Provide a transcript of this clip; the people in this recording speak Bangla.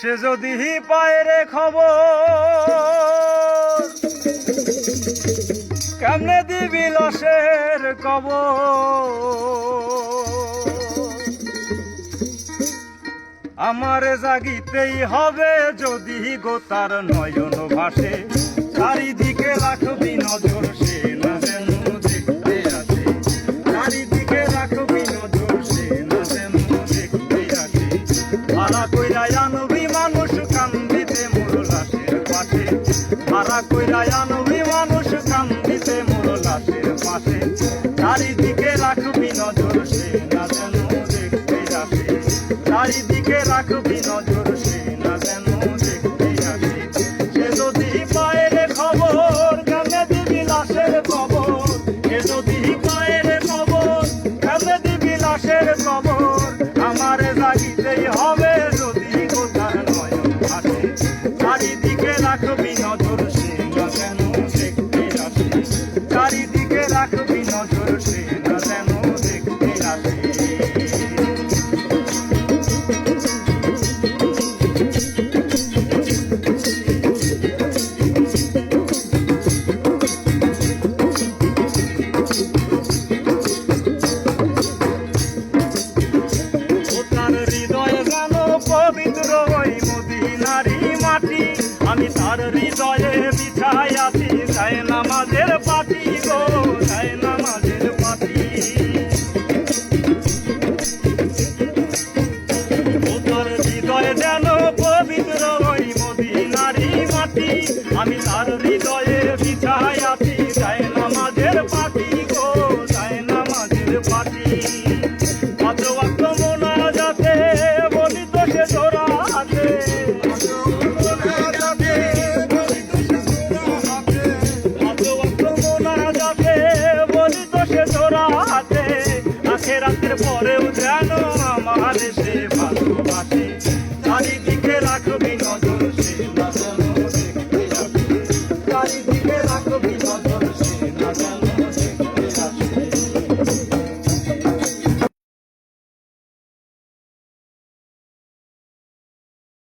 সে যদি পায় রে খবর, কেমনে দিবি লসের কবর আমারে জাগিতেই হবে যদি গোতার নয়ন ভাসে। চারিদিকে রাখবি নজর, সে না যেন দেখতে আছে চারিদিকে রাখবি নজর, সে না যেন দেখতে আসে। ভাড়া কইরা পাশে ভাড়া কইরা আনবি মানুষ কান্দিতে মোর লাশের পাশে। চারিদিকে রাখবি নজর, সে না যেন দেখতে আসে। চারিদিকে রাখবি নজর, সে না যেন দেখতে আসে। সে যদি পায় খবর কেমনে দিবি লাশের খবর। সে যদি পায় খবর কেমনে দিবি লাশের খবর। আমারে জাগিতেই হবে রাখবি নজর, সে না যেন দেখতে যেন পবিত্র ওই মদিনারি মাটি, আমি তার হৃদয়ে বিছাই আছি। আমি তার হৃদয়ে আছি। যায় নামাজের পাটি গো যায় নামাজের পাটি। কত ওয়াক্ত মোনাজাতে বলি তো সে জোড়া আছে। কত ওয়াক্ত মোনাজাতে বলি তো সে জোড়া আছে। আখেরাতের পরেও যেন আমার সে